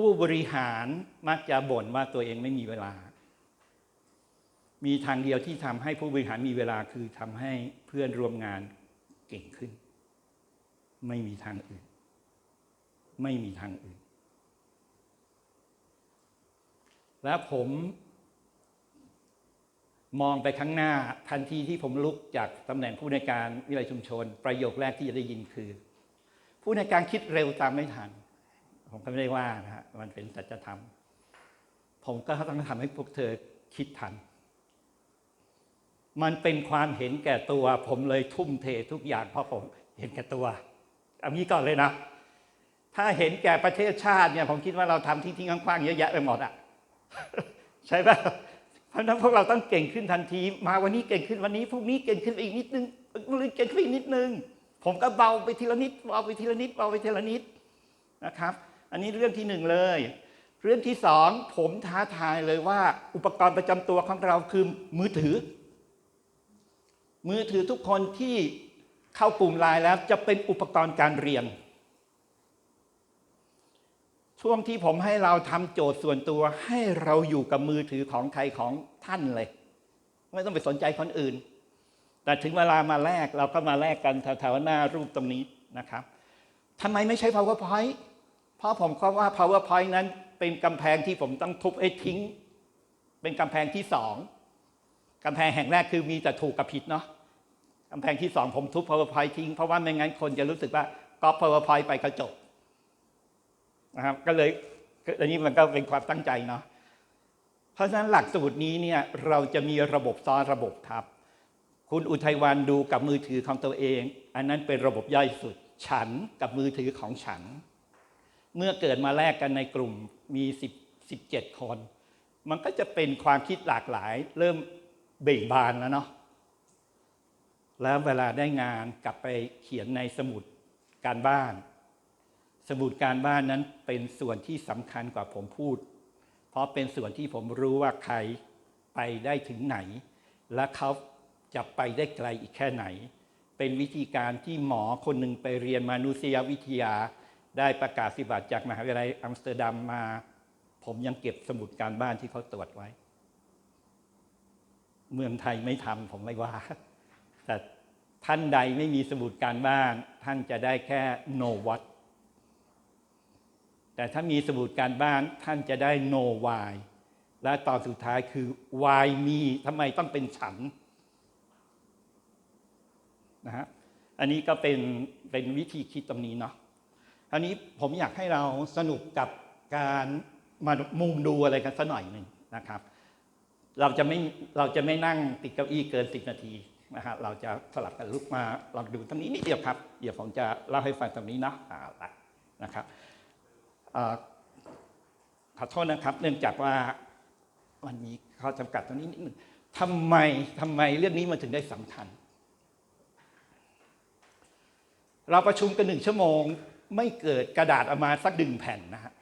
ผู้บริหารมักจะบ่นว่าตัวเองไม่มีเวลา มีทางเดียวที่ทำให้ผู้บริหารมีเวลาคือทำให้เพื่อนร่วมงานเก่งขึ้น ไม่มีทางอื่น ไม่มีทางอื่น แล้วผมมองไปข้างหน้าทันทีที่ผมลุกจากตำแหน่งผู้ในการวิทยชุมชน ประโยคแรกที่จะได้ยินคือ ผู้ในการคิดเร็วตามไม่ทัน ผมก็ไม่ได้ว่านะฮะมันเป็นสัจธรรม ผมก็ต้องทำให้พวกเธอคิดทัน มันเป็นความเห็นแก่ตัว ผมเลยทุ่มเททุกอย่างเพราะผมเห็นแก่ตัวเอางี้ก่อนเลยนะ ถ้าเห็นแก่ประเทศชาติเนี่ยผมคิดว่าเราทำทิ้งๆคว้างๆเยอะแยะไปหมดอะใช่ปะเพราะนั้นพวกเราต้องเก่งขึ้นทันที มาวันนี้เก่งขึ้นวันนี้พรุ่งนี้เก่งขึ้นอีกนิดนึงพรุ่งเก่งขึ้นอีกนิดนึง ผมก็เบาไปทีละนิดเบาไปทีละนิดเบาไปทีละนิดนะครับ อันนี้เรื่องที่หนึ่งเลย เรื่องที่สองผมท้าทายเลยว่า อุปกรณ์ประจำตัวของเราคือมือถือ มือถือทุกคนที่เข้ากลุ่มไลน์แล้วจะเป็นอุปกรณ์การเรียน ช่วงที่ผมให้เราทำโจทย์ส่วนตัว ให้เราอยู่กับมือถือของใครของท่านเลย ไม่ต้องไปสนใจคนอื่น แต่ถึงเวลามาแลกเราก็มาแลกกันแถวๆหน้ารูปตรงนี้นะครับทำไมไม่ใช้ powerpoint เพราะผมก็ว่า powerpoint นั้นเป็นกำแพงที่ผมต้องทุบให้ทิ้ง เป็นกำแพงที่สองกำแพงแห่งแรกคือมีแต่ถูกกับผิดเนาะกำแพงที่สองผมทุบ powerpoint ทิ้ง เพราะว่าไม่งั้นคนจะรู้สึกว่าก๊อป powerpoint ไปกระจบนะครับก็เลยอันนี้มันก็เป็นความตั้งใจเนาะเพราะฉะนั้นหลักสูตรนี้เนี่ยเราจะมีระบบซ้อนระบบครับ คุณอุทัยวันดูกับมือถือของตัวเอง อันนั้นเป็นระบบย่อยสุด ฉันกับมือถือของฉัน เมื่อเกิดมาแลกกันในกลุ่มมี10 17 คน มันก็จะเป็นความคิดหลากหลาย เริ่มเบ่งบานแล้วเนาะแล้วเวลาได้งานกลับไปเขียนในสมุดการบ้าน สมุดการบ้านนั้นเป็นส่วนที่สำคัญกว่าผมพูด เพราะเป็นส่วนที่ผมรู้ว่าใครไปได้ถึงไหน และเขาจะไปได้ไกลอีกแค่ไหน เป็นวิธีการที่หมอคนหนึ่งไปเรียนมนุษยวิทยา ได้ประกาศสิบัติจากมหาวิทยาลัยอัมสเตอร์ดัมมา ผมยังเก็บสมุดการบ้านที่เขาตรวจไว้ เมืองไทยไม่ทำผมไม่ว่า แต่ท่านใดไม่มีสมุดการบ้าน ท่านจะได้แค่ know what แต่ถ้ามีสมุดการบ้านท่านจะได้ no why และตอนสุดท้ายคือ why me ทำไมต้องเป็นฉันนะฮะอันนี้ก็เป็นเป็นวิธีคิดตรงนี้เนาะ อันนี้ผมอยากให้เราสนุกกับการมามุงดูอะไรกันสักหน่อยหนึ่งนะครับ เราจะไม่เราจะไม่นั่งติดเก้าอี้เกินสิบนาทีนะฮะเราจะสลับกันลุกมาลองดูตรงนี้นิดเดียวครับ เดี๋ยวผมจะเล่าให้ฟังตรงนี้เนาะเอาละนะครับขอโทษนะครับ เนื่องจากว่ามันมีข้อจำกัดตรงนี้นิดหนึ่งทำไมทำไมเรื่องนี้มันถึงได้สำคัญ เราประชุมกันหนึ่งชั่วโมง ไม่เกิดกระดาษออกมาสักดึงแผ่นนะฮะ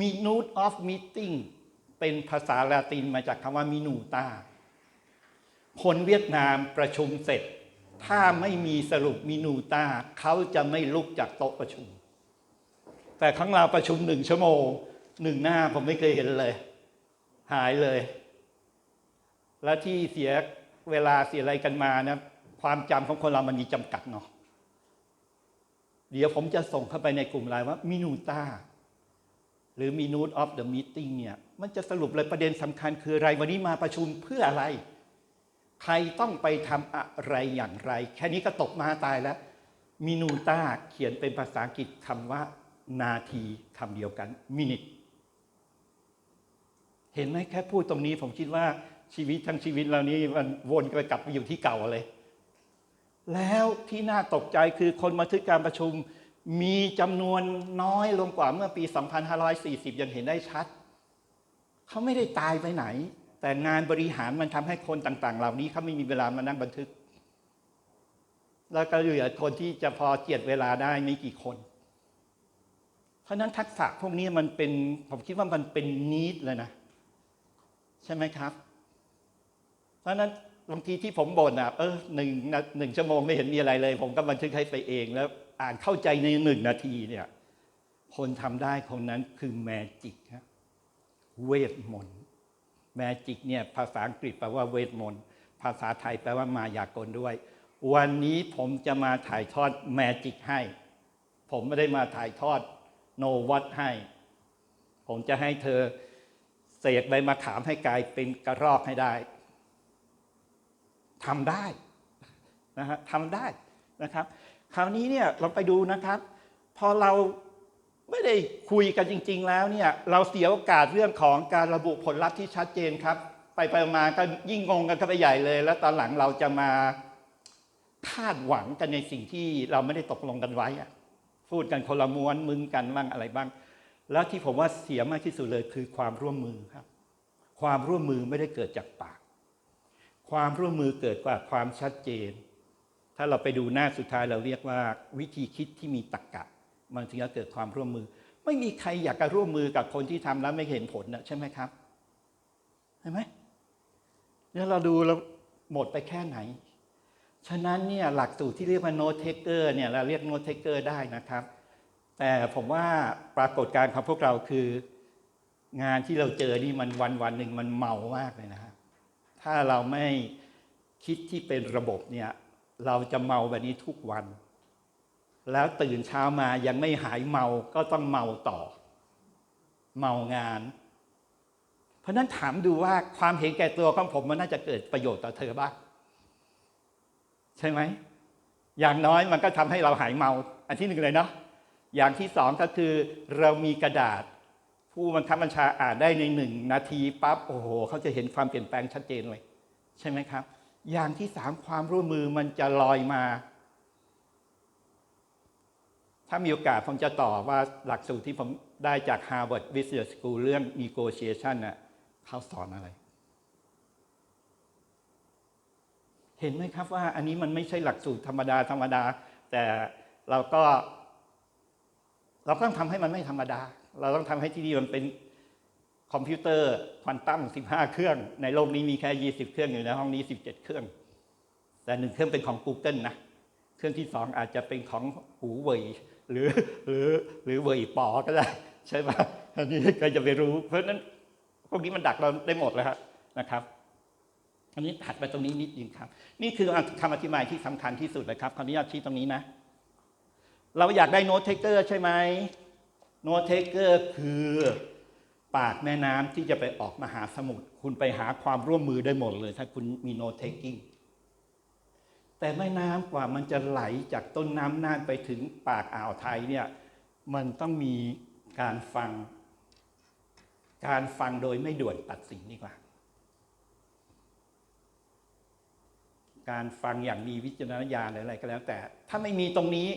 minute of meeting เป็นภาษาลาตินมาจากคำว่า minuta คนเวียดนามประชุมเสร็จ ถ้าไม่มีสรุปมินูตาเขาจะไม่ลุกจากโต๊ะประชุม แต่ครั้งเราประชุมหนึ่งชั่วโมงหนึ่งหน้าผมไม่เคยเห็นเลย หายเลย และที่เสียเวลาเสียอะไรกันมานะ ความจำของคนเรามันมีจำกัดเนาะเดี๋ยวผมจะส่งเข้าไปในกลุ่มไลน์ว่ามินูต้าหรือ minute of the meeting เนี่ยมันจะสรุปเลยประเด็นสำคัญคืออะไรวันนี้มาประชุมเพื่ออะไร ใครต้องไปทำอะไรอย่างไร แค่นี้ก็ตกมาตายแล้วมินูต้าเขียนเป็นภาษาอังกฤษคำว่า นาทีคำเดียวกัน minute เห็นไหมแค่พูดตรงนี้ผมคิดว่าชีวิตทั้งชีวิตเรานี้มันวนไปกลับไปอยู่ที่เก่าเลย แล้วที่น่าตกใจคือคนมาทึกการประชุมมีจำนวนน้อยลงกว่าเมื่อปี 2540 ยังเห็นได้ชัด เขาไม่ได้ตายไปไหน แต่งานบริหารมันทำให้คนต่าง ๆ เหล่านี้เขาไม่มีเวลามานั่งบันทึก แล้วก็เหลือคนที่จะพอเจียดเวลาได้ไม่กี่คน เพราะนั้นทักษะพวกนี้มันเป็น ผมคิดว่ามันเป็นนิดเลยนะ ใช่ไหมครับ เพราะนั้น บางทีที่ผมบ่นอะเออหนึ่งหนึ่งชั่วโมงไม่เห็นมีอะไรเลย ผมก็บันทึกให้ไปเองแล้วอ่านเข้าใจในหนึ่งนาทีเนี่ย คนทำได้คนนั้นคือแมจิกฮะเวทมนต์แมจิกเนี่ยภาษาอังกฤษแปลว่าเวทมนต์ภาษาไทยแปลว่ามายากลด้วย วันนี้ผมจะมาถ่ายทอดแมจิกให้ ผมไม่ได้มาถ่ายทอดโนวัตให้ ผมจะให้เธอเสกใบมะขามให้กลายเป็นกระรอกให้ได้ ทำได้นะฮะทำได้นะครับ คราวนี้เนี่ยเราไปดูนะครับ พอเราไม่ได้คุยกันจริง ๆ แล้วเนี่ยเราเสียโอกาสเรื่องของการระบุผลลัพธ์ที่ชัดเจนครับ ไปไปมาก็ยิ่งงงกันเข้าไปใหญ่เลย แล้วตอนหลังเราจะมาคาดหวังกันในสิ่งที่เราไม่ได้ตกลงกันไว้พูดกันคนละม้วนมึงกันบ้างอะไรบ้าง แล้วที่ผมว่าเสียมากที่สุดเลยคือความร่วมมือครับ ความร่วมมือไม่ได้เกิดจากปาก ความร่วมมือเกิดกว่าความชัดเจน ถ้าเราไปดูหน้าสุดท้ายเราเรียกว่าวิธีคิดที่มีตรรกกะ มันถึงจะเกิดความร่วมมือ ไม่มีใครอยากจะร่วมมือกับคนที่ทำแล้วไม่เห็นผลนะใช่ไหมครับใช่ไหมแล้วเราดูเราหมดไปแค่ไหน ฉะนั้นเนี่ยหลักสูตรที่เรียกว่า note taker เนี่ยเราเรียก note taker ได้นะครับ แต่ผมว่าปรากฏการณ์ของพวกเราคืองานที่เราเจอนี่มันวันวันหนึ่งมันเมามากเลยนะฮะ ถ้าเราไม่คิดที่เป็นระบบเนี่ยเราจะเมาแบบนี้ทุกวัน แล้วตื่นเช้ามายังไม่หายเมาก็ต้องเมาต่อ เมางาน เพราะนั้นถามดูว่าความเห็นแก่ตัวของผมมันน่าจะเกิดประโยชน์ต่อเธอบ้างใช่ไหมอย่างน้อยมันก็ทำให้เราหายเมา อันที่หนึ่งเลยเนาะอย่างที่สองก็คือเรามีกระดาษ ผู้บังคับบัญชาอ่านได้ในหนึ่งนาทีปั๊บโอ้โหเขาจะเห็นความเปลี่ยนแปลงชัดเจนเลย ใช่ไหมครับ อย่างที่สามความร่วมมือมันจะลอยมา ถ้ามีโอกาสผมจะต่อว่าหลักสูตรที่ผมได้จาก Harvard Business School เรื่อง negotiation น่ะเขาสอนอะไร เห็นไหมครับว่าอันนี้มันไม่ใช่หลักสูตรธรรมดาธรรมดา แต่เราก็ เราต้องทำให้มันไม่ธรรมดา เราต้องทำให้ที่นี่มันเป็นคอมพิวเตอร์ควอนตัม15 เครื่อง ในโลกนี้มีแค่ 20 เครื่องอยู่ในห้องนี้ 17 เครื่อง แต่หนึ่งเครื่องเป็นของ Google นะ เครื่องที่สองอาจจะเป็นของหูเว่ยหรือหรือหรือเว่ยปอก็ได้ ใช่ไหมอันนี้ใครจะไปรู้ เพราะนั้นพวกนี้มันดักเราได้หมดแล้วนะครับ อันนี้ถัดไปตรงนี้นิดนึงครับ นี่คือคำอธิบายที่สำคัญที่สุดเลยครับขออนุญาตชี้ตรงนี้นะ เราอยากได้โน้ตเทคเกอร์ใช่ไหม โนเทเกอร์คือปากแม่น้ำที่จะไปออกมหาสมุทรคุณไปหาความร่วมมือได้หมดเลย ถ้าคุณมีโนเทคกิ้งแต่แม่น้ำกว่ามันจะไหลจากต้นน้ำน่านไปถึงปากอ่าวไทยเนี่ยมันต้องมีการฟัง การฟังโดยไม่ด่วนตัดสินดีกว่า การฟังอย่างมีวิจารณญาณออะไรก็แล้ว แต่ ถ้าไม่มีตรงนี้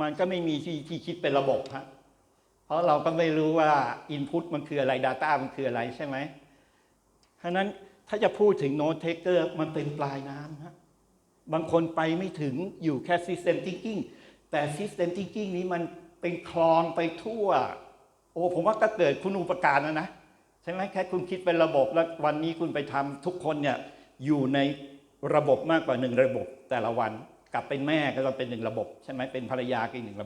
มันก็ไม่มีที่ที่คิดเป็นระบบฮะ เพราะเราก็ไม่รู้ว่า Input มันคืออะไร Data มันคืออะไรใช่ไหมเพราะนั้นถ้าจะพูดถึง Note Taker มันเป็นปลายน้ำฮะบางคนไปไม่ถึงอยู่แค่ System Thinking แต่ System Thinking นี้มันเป็นคลองไปทั่ว โอ้ผมว่าก็เกิดคุณอุปการนะนะใช่ไหมแค่คุณคิดเป็นระบบแล้ววันนี้คุณไปทำทุกคนเนี่ยอยู่ในระบบมากกว่าหนึ่งระบบแต่ละวันกลับเป็นแม่ก็ต้องเป็นหนึ่งระบบ ใช่ไหมเป็นภรรยาก็อีกหนึ่งระบบ